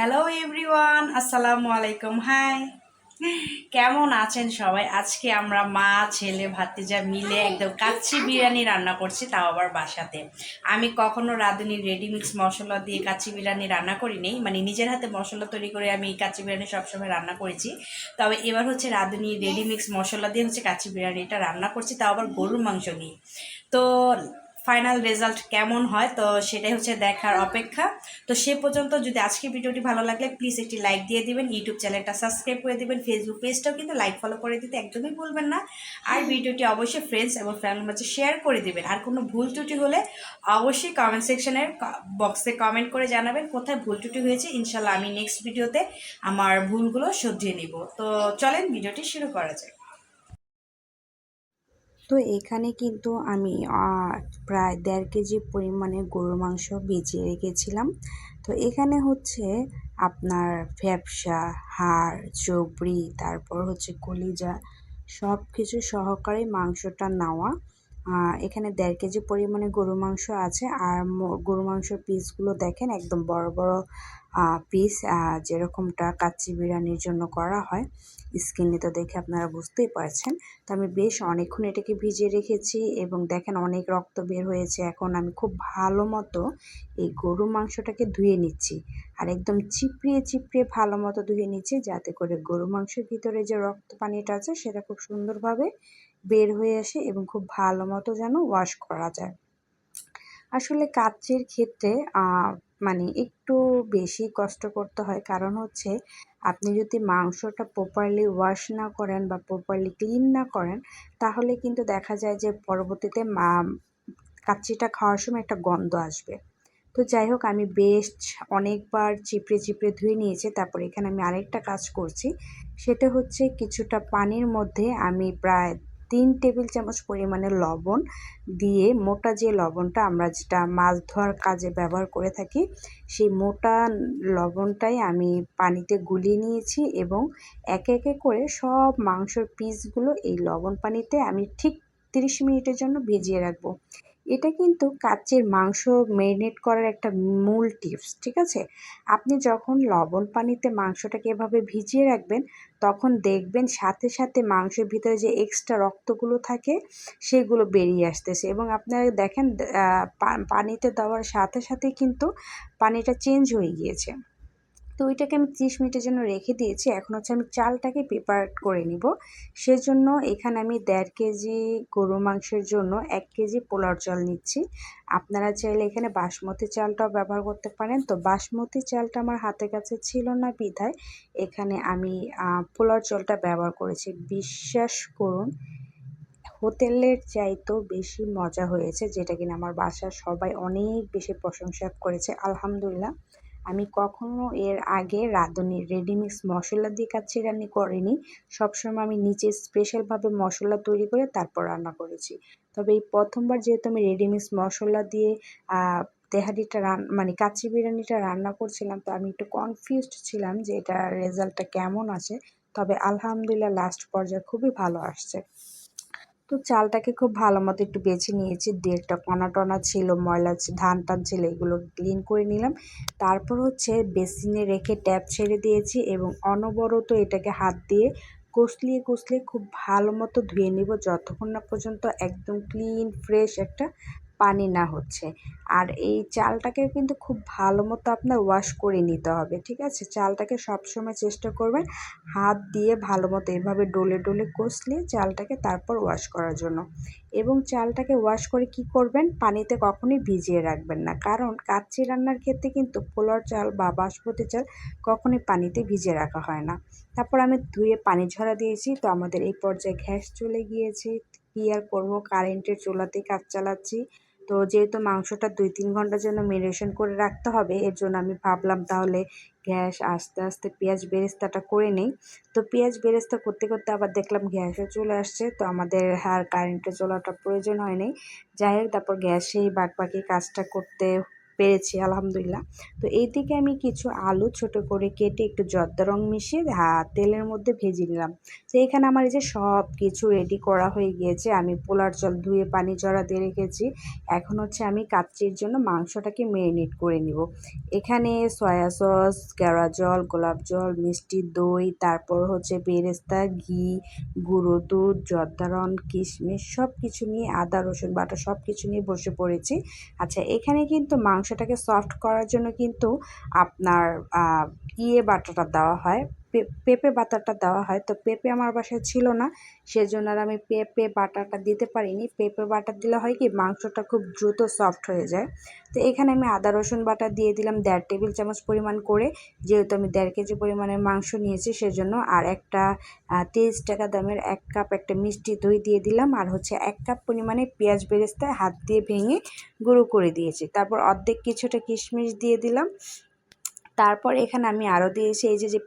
Hello everyone আসসালামু আলাইকুম high কেমন আছেন সবাই আজকে আমরা মা ছেলে ভাতিজা মিলে একদম কাচ্চি বিরিয়ানি রান্না করছি তাও আবার বাসাতে আমি কখনো রাঁধুনির রেডিমিক্স মশলা দিয়ে কাচ্চি বিরিয়ানি রান্না করিনি মানে নিজের হাতে মশলা তৈরি করে আমি কাচ্চি বিরিয়ানি সবসময় রান্না করেছি তবে এবার হচ্ছে রাঁধুনির রেডিমিক্স মশলা দিয়ে হচ্ছে কাচ্চি বিরিয়ানিটা রান্না করছি তাও আবার গরুর মাংস নিয়ে তো ফাইনাল রেজাল্ট কেমন হয়, তো সেটাই হচ্ছে দেখার অপেক্ষা। তো সে পর্যন্ত যদি আজকে ভিডিওটি ভালো লাগলে প্লিজ একটি লাইক দিয়ে দিবেন ইউটিউব চ্যানেলটা সাবস্ক্রাইব করে দিবেন ফেসবুক পেজটাও কিন্তু লাইক ফলো করে দিতে একদমই ভুলবেন না। আর ভিডিওটি অবশ্যই ফ্রেন্ডস এবং ফ্যামিলির মাঝে শেয়ার করে দিবেন। আর কোনো ভুল ত্রুটি হলে অবশ্যই কমেন্ট সেকশনের বক্সে কমেন্ট করে জানাবেন, কোথায় ভুল ত্রুটি হয়েছে, ইনশাল্লাহ আমি নেক্সট ভিডিওতে আমার ভুলগুলো শুধরিয়ে নিব। তো চলেন, ভিডিওটি শুরু করা যায় তো এখানে কিন্তু আমি প্রায় দেড় কেজি পরিমাণে গরুর মাংস ভিজিয়ে রেখেছিলাম। তো এখানে হচ্ছে আপনার ফ্যাপসা, হাড়, চবড়ি, তারপর হচ্ছে কলিজা সব কিছু সহকারে মাংসটা নেওয়া। এখানে দেড় কেজি পরিমাণে গরু মাংস আছে। আর গরু মাংসের পিসগুলো দেখেন, একদম বড় বড় পিস যেরকমটা কাচ্চি বিরিয়ানির জন্য করা হয় স্কিনে তো দেখে আপনারা বুঝতেই পারছেন। তো আমি বেশ অনেকক্ষণ এটাকে ভিজিয়ে রেখেছি এবং দেখেন অনেক রক্ত বের হয়েছে। এখন আমি খুব ভালো মতো এই গরু মাংসটাকে ধুয়ে নিচ্ছি আর একদম চিপড়িয়ে চিপড়িয়ে ভালো মতো ধুয়ে নিচ্ছি যাতে করে গরু মাংসের ভিতরে যে রক্ত পানিটা আছে সেটা খুব সুন্দরভাবে বের হয়ে আসে এবং খুব ভালো মতো যেন ওয়াশ করা যায়। আসলে কাচ্চির ক্ষেত্রে মানে একটু বেশি কষ্ট করতে হয়। কারণ হচ্ছে আপনি যদি মাংসটা প্রপারলি ওয়াশ না করেন বা প্রপারলি ক্লিন না করেন, তাহলে কিন্তু দেখা যায় যে পরবর্তীতে মা- কাচ্চিটা খাওয়ার সময় একটা গন্ধ আসবে। তো যাই হোক, আমি বেশ অনেকবার চিপড়ে চিপড়ে ধুয়ে নিয়েছি, তারপর এখানে আমি আরেকটা কাজ করছি। সেটা হচ্ছে কিছুটা পানির মধ্যে আমি প্রায় তিন টেবিল চামচ পরিমাণে লবণ দিয়ে মোটা যে লবণটা আমরা যেটা মাছ ধোয়ার কাজে ব্যবহার করে থাকি, সেই মোটা লবণটাই আমি পানিতে গুলিয়ে নিয়েছি এবং একে একে করে সব মাংসর পিসগুলো এই লবণ পানিতে আমি ঠিক তিরিশ মিনিটের জন্য ভিজিয়ে রাখব। এটা কিন্তু কাচ্চির মাংস ম্যারিনেট করার একটা মূল টিপস ঠিক আছে? আপনি যখন লবণ পানিতে মাংসটাকে এভাবে ভিজিয়ে রাখবেন, তখন দেখবেন সাথে সাথে মাংসের ভিতরে যে এক্সট্রা রক্তগুলো থাকে, সেগুলো বেরিয়ে আসতেছে। এবং আপনারা দেখেন পানিতে দেওয়ার সাথে সাথে কিন্তু পানিটা চেঞ্জ হয়ে গিয়েছে। তো ওইটাকে আমি ত্রিশ মিনিটের জন্য রেখে দিয়েছি। এখন হচ্ছে আমি চালটাকে প্রিপার করে নিব। সেজন্য এখানে আমি দেড় কেজি গরু মাংসের জন্য এক কেজি পোলার চাল নিচ্ছি। আপনারা চাইলে এখানে বাসমতি চালটাও ব্যবহার করতে পারেন। তো বাসমতি চালটা আমার হাতের কাছে ছিল না বিধায় এখানে আমি পোলার চালটা ব্যবহার করেছি। বিশ্বাস করুন, হোটেলের চাইতেও বেশি মজা হয়েছে, যেটা কিনা আমার বাসার সবাই অনেক বেশি প্রশংসা করেছে। আলহামদুলিল্লাহ। আমি কখনো এর আগে রাঁধুনির রেডিমিক্স মশলা দিয়ে কাচ্চি রান্নি করিনি। সবসময় আমি নিজে স্পেশালভাবে মশলা তৈরি করে তারপর রান্না করেছি। তবে এই প্রথমবার যেহেতু আমি রেডিমিক্স মশলা দিয়ে তেহারিটা রান মানে কাচ্চি বিরিয়ানিটা রান্না করছিলাম, তো আমি একটু কনফিউজড ছিলাম যে এটা রেজাল্টটা কেমন আছে। তবে আলহামদুলিল্লাহ লাস্ট পর্যায়ে খুবই ভালো আসছে। তো চালটাকে খুব ভালো মতো একটু বেছে নিয়েছি। দু একটা কণা টনা ছিল, ময়লা ধান টান ছিল, এগুলো ক্লিন করে নিলাম। তারপর হচ্ছে বেসিনে রেখে ট্যাপ ছেড়ে দিয়েছি এবং অনবরত এটাকে হাত দিয়ে কষলিয়ে কষলিয়ে খুব ভালো মতো ধুয়ে নেব। যতক্ষণ না পর্যন্ত একদম ক্লিন ফ্রেশ একটা পানি না হচ্ছে। আর এই চালটাকে কিন্তু খুব ভালো মতো আপনার ওয়াশ করে নিতে হবে, ঠিক আছে? চালটাকে সবসময় চেষ্টা করবেন হাত দিয়ে ভালো মতো এভাবে ডলে ডলে কষলিয়ে চালটাকে তারপর ওয়াশ করার জন্য। এবং চালটাকে ওয়াশ করে কি করবেন? পানিতে কখনোই ভিজিয়ে রাখবেন না। কারণ কাচ্চি রান্নার ক্ষেত্রে কিন্তু পোলার চাল বা বাসমতি চাল কখনোই পানিতে ভিজিয়ে রাখা হয় না। তারপর আমি ধুয়ে পানি ঝরা দিয়েছি, তো আমাদের এই পর্যায়ে গ্যাস চলে গিয়েছে। কী আর করব কারেন্টের চুলাতেই কাজ চালাচ্ছি। তো যেহেতু মাংসটা দুই তিন ঘণ্টার জন্য মেরিনেশন করে রাখতে হবে, এর জন্য আমি ভাবলাম তাহলে গ্যাস আস্তে আস্তে পেঁয়াজ বেরেস্তাটা করে নেই। তো পেঁয়াজ বেরেস্তা করতে করতে আবার দেখলাম গ্যাসও চলে আসছে, তো আমাদের আর কারেন্টে চলাটা প্রয়োজন হয়নি। যাই হোক, তারপর গ্যাসেই বাকবাকি কাজটা করতে পেরেছি, আলহামদুলিল্লাহ। তো এই থেকে আমি কিছু আলু ছোট করে কেটে একটু জর্দা রং মিশিয়ে তেলের মধ্যে ভেজে নিলাম। তো এখানে আমার এই যে সব কিছু রেডি করা হয়ে গিয়েছে, আমি পোলার জল ধুয়ে পানি জড়া দিয়ে রেখেছি। এখন হচ্ছে আমি কাচ্চির জন্য মাংসটাকে মেরিনেট করে নিব। এখানে সয়া সস কেওড়া জল, গোলাপ জল, মিষ্টি দই, তারপর হচ্ছে বেরেস্তা, ঘি, গুঁড়ো দুধ, জর্দা জর্দারন কিশমিশ সব কিছু নিয়ে, আদা, রসুন বাটা সব কিছু নিয়ে বসে পড়েছি। আচ্ছা এখানে কিন্তু মাংসটাকে সফট করার জন্য কিন্তু আপনার ইয়ে বাটাটা দেওয়া হয়। পেঁপে বাটাটা দেওয়া হয়। তো পেঁপে আমার বাসায় ছিল না, সেজন্য আর আমি পেঁপে বাটাটা দিতে পারিনি। পেঁপে বাটা দিলে হয় কি, মাংসটা খুব দ্রুত সফট হয়ে যায়। তো এখানে আমি আদা, রসুন বাটা দিয়ে দিলাম দেড় টেবিল চামচ পরিমাণ করে। যেহেতু আমি দেড় কেজি পরিমাণের মাংস নিয়েছি, সেজন্য আর একটা তেইশ টাকা দামের এক কাপ একটা মিষ্টি দই দিয়ে দিলাম। আর হচ্ছে এক কাপ পরিমাণে পেঁয়াজ বেরেস্তায় হাত দিয়ে ভেঙে গুঁড়ো করে দিয়েছি। তারপর অর্ধেক কিছুটা কিশমিশ দিয়ে দিলাম। তারপর এখানে আমি আরও দিয়েছি, এই যে যে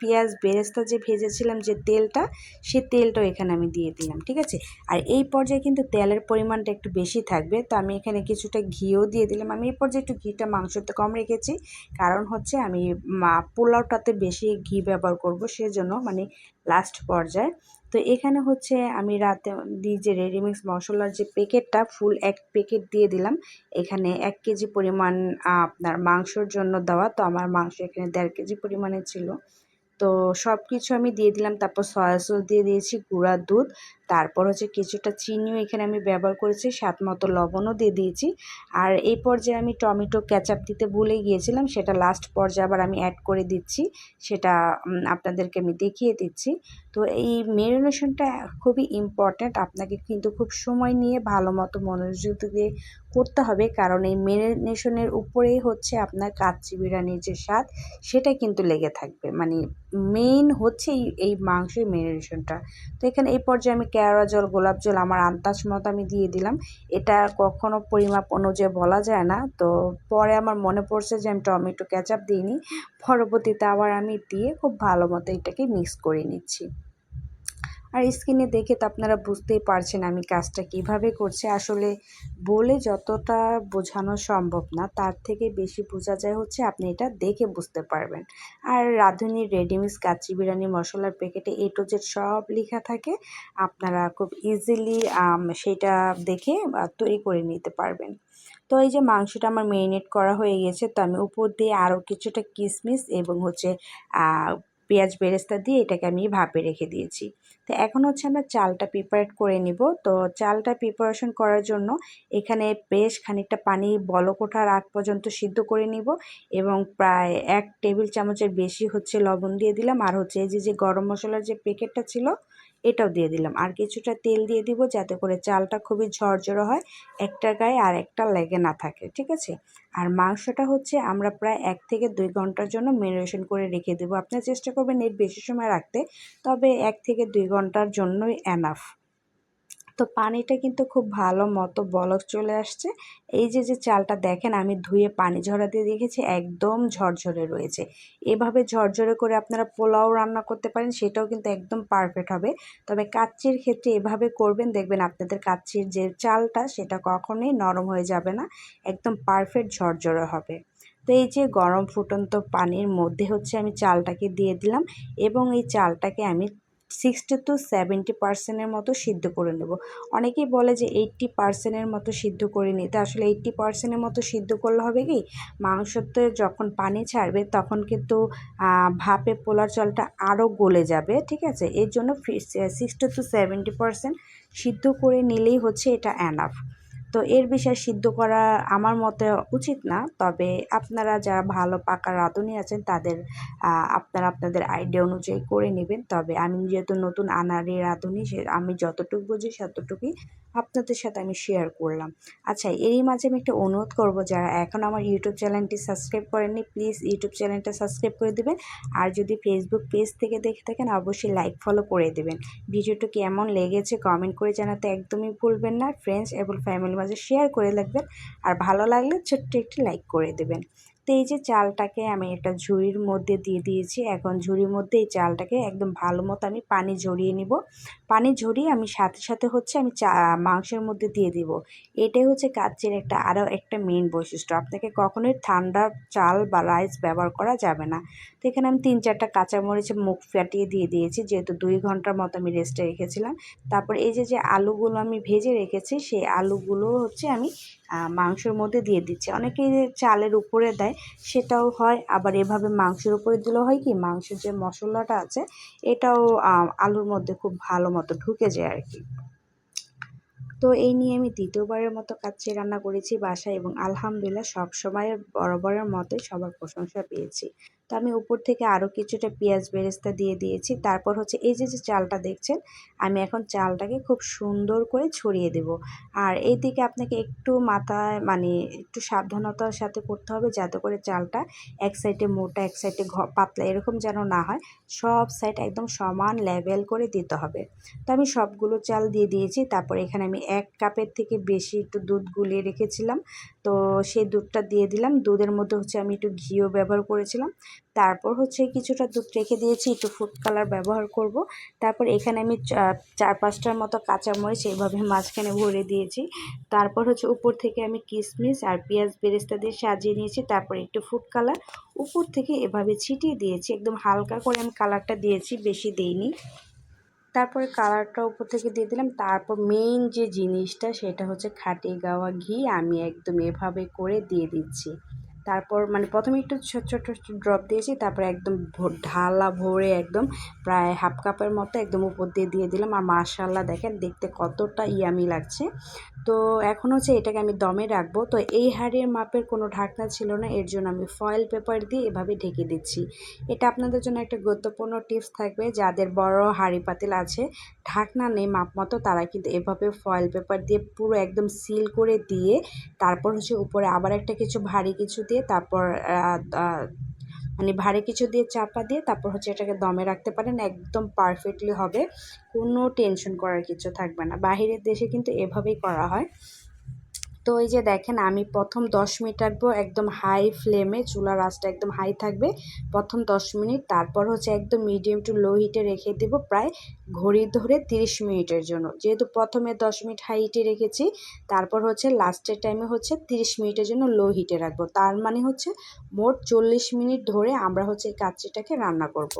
পেঁয়াজ বেরেস্তা যে ভেজেছিলাম যে তেলটা, সে তেলটাও এখানে আমি দিয়ে দিলাম, ঠিক আছে? আর এই পর্যায়ে কিন্তু তেলের পরিমাণটা একটু বেশি থাকবে, তো আমি এখানে কিছুটা ঘিও দিয়ে দিলাম। আমি এই পর্যায়ে একটু ঘিটা মাংসতে কম রেখেছি, কারণ হচ্ছে আমি পোলাওটাতে বেশি ঘি ব্যবহার করব, সেজন্য মানে লাস্ট পর্যায়ে। তো এখানে হচ্ছে আমি রাতে দিই যে রেডিমিক্স মশলার যে প্যাকেটটা, ফুল এক প্যাকেট দিয়ে দিলাম। এখানে এক কেজি পরিমাণ আপনার মাংসর জন্য দেওয়া। তো আমার মাংস এখানে দেড় কেজি পরিমাণে ছিল। তো সব কিছু আমি দিয়ে দিলাম। তারপর সয়া সস দিয়ে দিয়েছি, গুঁড়া দুধ। তারপর হচ্ছে কিছুটা চিনিও এখানে আমি ব্যবহার করেছি, স্বাদ মতো লবণও দিয়ে দিয়েছি। আর এই পর্যায়ে আমি টমেটো ক্যাচাপ দিতে ভুলে গিয়েছিলাম, সেটা লাস্ট পর্যায়ে আবার আমি অ্যাড করে দিচ্ছি, সেটা আপনাদেরকে আমি দেখিয়ে দিচ্ছি। তো এই মেরিনেশনটা খুবই ইম্পর্ট্যান্ট আপনাকে কিন্তু খুব সময় নিয়ে ভালো মতো মনোযোগ দিয়ে করতে হবে, কারণ এই মেরিনেশনের উপরেই হচ্ছে আপনার কাচ্চি বিরিয়ানির যে স্বাদ, সেটা কিন্তু লেগে থাকবে। মানে মেইন হচ্ছে এই মাংসের মেরিনেশনটা তো এখানে এই পর্যায়ে আমি কেওড়া জল, গোলাপ জল আমার আন্দাজ মতো আমি দিয়ে দিলাম। এটা কখনো পরিমাপ অনুযায়ী বলা যায় না। তো পরে আমার মনে পড়ছে যে আমি টমেটো, ক্যাচাপ দিইনি। পরবর্তীতে আবার আমি দিয়ে খুব ভালো মতো এটাকে মিক্স করে নিচ্ছি। আর স্ক্রিনে দেখে তো আপনারা বুঝতেই পারছেন আমি কাজটা কীভাবে করছি। আসলে বলে যতটা বোঝানো সম্ভব না, তার থেকে বেশি বোঝা যায় হচ্ছে আপনি এটা দেখে বুঝতে পারবেন। আর রাঁধুনির রেডিমিক্স, কাচ্চি বিরিয়ানি, মশলার প্যাকেটে এ টু জেড সব লেখা থাকে, আপনারা খুব ইজিলি সেটা দেখে তৈরি করে নিতে পারবেন। তো এই যে মাংসটা আমার মেরিনেট করা হয়ে গেছে, তো আমি উপর দিয়ে আরও কিছুটা কিশমিশ এবং হচ্ছে পেঁয়াজ বেরেস্তা দিয়ে এটাকে আমি ভাপে রেখে দিয়েছি। তো এখন হচ্ছে আমরা চালটা প্রিপারেট করে নিব। তো চালটা প্রিপারেশন করার জন্য এখানে বেশ খানিকটা পানি বলক ওঠার আগ পর্যন্ত সিদ্ধ করে নিব এবং প্রায় এক টেবিল চামচের বেশি হচ্ছে লবণ দিয়ে দিলাম। আর হচ্ছে এই যে যে গরম মশলার যে প্যাকেটটা ছিল এটাও দিয়ে দিলাম। আর কিছুটা তেল দিয়ে দিব যাতে করে চালটা খুবই ঝরঝরে হয়, একটা গায়ে আর একটা লেগে না থাকে, ঠিক আছে? আর মাংসটা হচ্ছে আমরা প্রায় এক থেকে দুই ঘণ্টার জন্য মেরিনেশন করে রেখে দেবো। আপনার চেষ্টা করবেন এর বেশি সময় রাখতে, তবে এক থেকে দুই ঘণ্টার জন্যই এনাফ তো পানিটা কিন্তু খুব ভালো মতো বলক চলে আসছে। এই যে যে চালটা দেখেন, আমি ধুয়ে পানি ঝরা দিয়ে রেখেছি, একদম ঝরঝরে রয়েছে। এভাবে ঝরঝরে করে আপনারা পোলাও রান্না করতে পারেন, সেটাও কিন্তু একদম পারফেক্ট হবে। তবে কাচ্চির ক্ষেত্রে এভাবে করবেন, দেখবেন আপনাদের কাচ্চির যে চালটা, সেটা কখনোই নরম হয়ে যাবে না, একদম পারফেক্ট ঝরঝরে হবে। তো এই যে, গরম ফুটন্ত পানির মধ্যে হচ্ছে আমি চালটাকে দিয়ে দিলাম এবং এই চালটাকে আমি সিক্সটি টু সেভেন্টি পার্সেন্টের মতো সিদ্ধ করে নেব। অনেকেই বলে যে এইট্টি পার্সেন্টের মতো সিদ্ধ করে নিতে আসলে এইট্টি পার্সেন্টের মতো সিদ্ধ করলে হবে কি? মাংসতে যখন পানি ছাড়বে তখন কিন্তু ভাপে পোলার চলটা আরও গলে যাবে, ঠিক আছে? এর জন্য সিক্সটি টু সেভেন্টি পার্সেন্ট সিদ্ধ করে নিলেই হচ্ছে এটা অ্যানাফ তো এর বিষয়ে সিদ্ধ করা আমার মতে উচিত না। তবে আপনারা যারা ভালো পাকা রাঁধুনি আছেন, তাদের আপনারা আপনাদের আইডিয়া অনুযায়ী করে নেবেন। তবে আমি যেহেতু নতুন আনারি রাঁধুনি, সে, আমি যতটুকু বুঝি ততটুকুই আপনাদের সাথে আমি শেয়ার করলাম। আচ্ছা এরই মাঝে আমি একটা অনুরোধ করব, যারা এখন আমার ইউটিউব চ্যানেলটি সাবস্ক্রাইব করেননি প্লিজ ইউটিউব চ্যানেলটা সাবস্ক্রাইব করে দেবেন। আর যদি ফেসবুক পেজ থেকে দেখে থাকেন, অবশ্যই লাইক ফলো করে দেবেন। ভিডিওটা কেমন লেগেছে কমেন্ট করে জানাতে একদমই ভুলবেন না। ফ্রেন্ডস এবং ফ্যামিলির মাঝে শেয়ার করে রাখবেন। আর ভালো লাগলে ছোট্ট একটি লাইক করে দেবেন। তো এই যে চালটাকে আমি একটা ঝুড়ির মধ্যে দিয়ে দিয়েছি। এখন ঝুড়ির মধ্যে এই চালটাকে একদম ভালো মতো আমি পানি ঝরিয়ে নিব। পানি ঝরিয়ে আমি সাথে সাথে হচ্ছে আমি চা, মাংসের মধ্যে দিয়ে দিব। এটাই হচ্ছে কাচ্চির একটা, আরও একটা মেন বৈশিষ্ট্য। আপনাকে কখনোই ঠান্ডা চাল বা রাইস ব্যবহার করা যাবে না। তো এখানে আমি তিন চারটা কাঁচামরিচের মুখ ফাটিয়ে দিয়ে দিয়েছি, যেহেতু দুই ঘণ্টার মতো আমি রেস্টে রেখেছিলাম। তারপর এই যে যে আলুগুলো আমি ভেজে রেখেছি, সেই আলুগুলো হচ্ছে আমি মাংসের মধ্যে দিয়ে দিচ্ছি। অনেকে চালের উপরে দেয়, সেটাও হয়। আবার এভাবে মাংসের উপরে দিলেও হয় কি, মাংসের যে মশলাটা আছে, এটাও আলুর মধ্যে খুব ভালো মতো ঢুকে যায় আর কি। তো এই নিয়ে আমি দ্বিতীয়বারের মতো কাচ্চি রান্না করেছি বাসায় এবং আলহামদুলিল্লাহ সব সময়ের বরাবরের মতোই সবার প্রশংসা পেয়েছি। তো আমি উপর থেকে আরও কিছুটা পেঁয়াজ বেরেস্তা দিয়ে দিয়েছি। তারপর হচ্ছে এই যে যে চালটা দেখছেন, আমি এখন চালটাকে খুব সুন্দর করে ছড়িয়ে দেব। আর এই দিকে আপনাকে একটু মাথায় মানে একটু সাবধানতার সাথে করতে হবে যাতে করে চালটা এক সাইডে মোটা, এক সাইডে পাতলা এরকম যেন না হয়। সব সাইড একদম সমান লেভেল করে দিতে হবে। তো আমি সবগুলো চাল দিয়ে দিয়েছি। তারপর এখানে আমি এক কাপের থেকে বেশি একটু দুধ গুলিয়ে রেখেছিলাম। তো সেই দুধটা দিয়ে দিলাম। দুধের মধ্যে হচ্ছে আমি একটু ঘিও ব্যবহার করেছিলাম। তারপর হচ্ছে কিছুটা দুধ রেখে দিয়েছি, একটু ফুড কালার ব্যবহার করব। তারপর এখানে আমি চার পাঁচটার মতো কাঁচামরিচ এইভাবে মাঝখানে ভরে দিয়েছি। তারপর হচ্ছে উপর থেকে আমি কিশমিশ আর পেঁয়াজ বেরেস্তা দিয়ে সাজিয়ে নিয়েছি। তারপর একটু ফুড কালার উপর থেকে এভাবে ছিটিয়ে দিয়েছি। একদম হালকা করে আমি কালারটা দিয়েছি, বেশি দিইনি। তারপরে কালারটা উপর থেকে দিয়ে দিলাম। তারপর মেইন যে জিনিসটা সেটা হচ্ছে খাটি গাওয়া ঘি আমি একদম এভাবে করে দিয়ে দিচ্ছি। তারপর মানে প্রথমে একটু ছোট ছোট ড্রপ দিয়েছি, তারপরে একদম ঢালা ভরে একদম প্রায় হাফ কাপের মতো একদম উপর দিয়ে দিয়ে দিলাম। আর মাশাল্লাহ দেখেন, দেখতে কতটা ইয়ামি লাগছে। তো এখন হচ্ছে এটাকে আমি দমে রাখব। তো এই হাড়ির মাপের কোনো ঢাকনা ছিল না, এর জন্য আমি ফয়েল পেপার দিয়ে এভাবে ঢেকে দিচ্ছি। এটা আপনাদের জন্য একটা গুরুত্বপূর্ণ টিপস থাকবে, যাদের বড় হাঁড়ি পাতিল আছে, ঢাকনা নেই, মাপ মতো, তারা কিন্তু এভাবে ফয়েল পেপার দিয়ে পুরো একদম সিল করে দিয়ে, তারপর হচ্ছে উপরে আবার একটা কিছু ভারী কিছু দিয়ে, তারপর মানে ভারী কিছু দিয়ে চাপা দিয়ে তারপর হচ্ছে এটাকে দমে রাখতে পারেন, একদম পারফেক্টলি হবে। কোনো টেনশন করার কিছু থাকবে না। বাহিরের দেশে কিন্তু এভাবেই করা হয়। তো এই যে দেখেন, আমি প্রথম দশ মিনিট রাখব একদম হাই ফ্লেমে চুলার আঁচটা একদম হাই থাকবে। প্রথম দশ মিনিট, তারপর হচ্ছে একদম মিডিয়াম টু লো হিটে রেখে দেবো প্রায় ঘড়ি ধরে তিরিশ মিনিটের জন্য। যেহেতু প্রথমে দশ মিনিট হাই হিটে রেখেছি, তারপর হচ্ছে লাস্টের টাইমে হচ্ছে তিরিশ মিনিটের জন্য লো হিটে রাখব। তার মানে হচ্ছে মোট চল্লিশ মিনিট ধরে আমরা হচ্ছে এই কাচ্চিটাকে রান্না করব।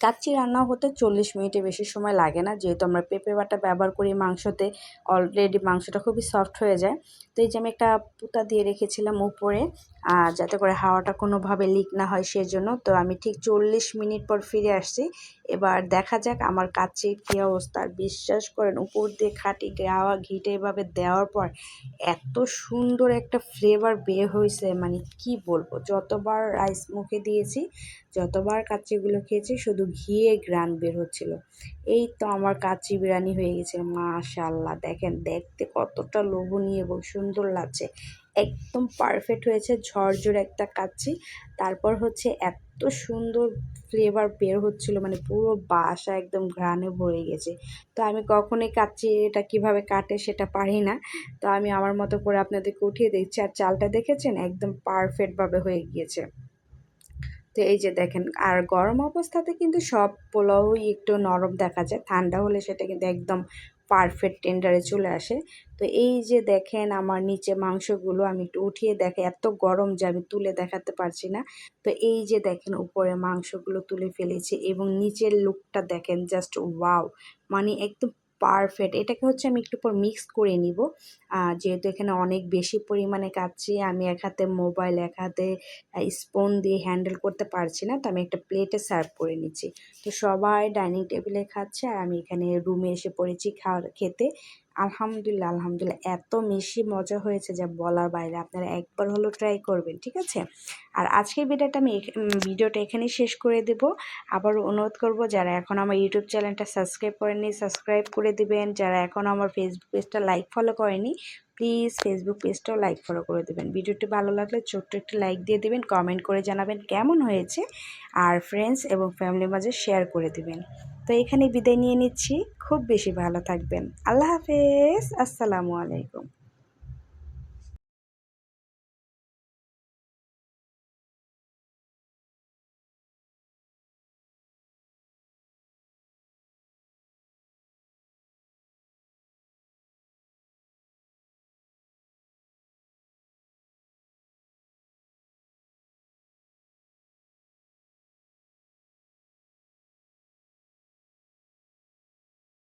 কাচ্চি রান্না হতে চল্লিশ মিনিটের বেশি সময় লাগে না। যেহেতু আমরা পেঁপে বাটা ব্যবহার করি মাংসতে অলরেডি মাংসটা খুবই সফট হয়ে যায়। তো এই যে আমি একটা পুতা দিয়ে রেখেছিলাম উপরে যাতে করে হাওয়াটা কোনোভাবে লিক না হয় সেজন্য। তো আমি ঠিক চল্লিশ মিনিট পর ফিরে আসছি। এবার দেখা যাক আমার কাছে কী অবস্থা। আর বিশ্বাস করেন, উপর দিয়ে খাটি গাওয়া ঘিটে এভাবে দেওয়ার পর এত সুন্দর একটা ফ্লেভার বের হয়েছে। মানে কি বলব, যতবার রাইস মুখে দিয়েছি, যতবার কাচ্চিগুলো খেয়েছি, শুধু ঘিয়ে গ্রান বের হচ্ছিল। এই তো আমার কাচ্চি বিরিয়ানি হয়ে গেছে মাশাল্লাহ দেখেন, দেখতে কতটা লোভনীয় এবং সুন্দর লাগছে। একদম পারফেক্ট হয়েছে, ঝরঝর একটা কাচ্চি। তারপর হচ্ছে এত সুন্দর ফ্লেভার বের হচ্ছিল মানে পুরো বাসা একদম ঘ্রাণে ভরে গেছে। তো আমি কখনোই কাচ্চি এটা কীভাবে কাটে সেটা পারি না। তো আমি আমার মতো করে আপনাদেরকে উঠিয়ে দিচ্ছি। আর চালটা দেখেছেন? একদম পারফেক্টভাবে হয়ে গিয়েছে। তো এই যে দেখেন, আর গরম অবস্থাতে কিন্তু সব পোলাওই একটু নরম দেখা যায়। ঠান্ডা হলে সেটা কিন্তু একদম পারফেক্ট টেন্ডারে চলে আসে। তো এই যে দেখেন আমার নিচে মাংসগুলো আমি একটু উঠিয়ে দেখে, এত গরম যে আমি তুলে দেখাতে পারছি না। তো এই যে দেখেন উপরে মাংসগুলো তুলে ফেলেছি এবং নিচের লুকটা দেখেন জাস্ট ওয়াও মানে একদম পারফেক্ট এটাকে হচ্ছে আমি একটু পর মিক্স করে নিব। যেহেতু এখানে অনেক বেশি পরিমাণে কাচ্ছি আমি এক হাতে মোবাইল এক হাতে স্পুন দিয়ে হ্যান্ডেল করতে পারছি না, তো আমি একটা প্লেটে সার্ভ করে নিচ্ছি। তো সবাই ডাইনিং টেবিলে খাচ্ছে, আর আমি এখানে রুমে এসে পড়েছি খাওয়া খেতে। আলহামদুলিল্লাহ আলহামদুলিল্লাহ। এত বেশি মজা হয়েছে যা বলার বাইরে। আপনারা একবার হলো ট্রাই করবেন, ঠিক আছে? আর আজকের ভিডিওটা আমি ভিডিওটা এখানেই শেষ করে দেব। আবার অনুরোধ করব, যারা এখন আমার ইউটিউব চ্যানেলটা সাবস্ক্রাইব করেনি সাবস্ক্রাইব করে দিবেন। যারা এখন আমার ফেসবুক পেজটা লাইক ফলো করেনি প্লিজ ফেসবুক পেজটাও লাইক ফলো করে দেবেন। ভিডিওটি ভালো লাগলে ছোট্ট একটি লাইক দিয়ে দেবেন কমেন্ট করে জানাবেন কেমন হয়েছে আর ফ্রেন্ডস এবং ফ্যামিলির মাঝে শেয়ার করে দেবেন। তো এখানে বিদায় নিয়ে নিচ্ছি, খুব বেশি ভালো থাকবেন। আল্লাহ হাফেজ, আসসালামু আলাইকুম।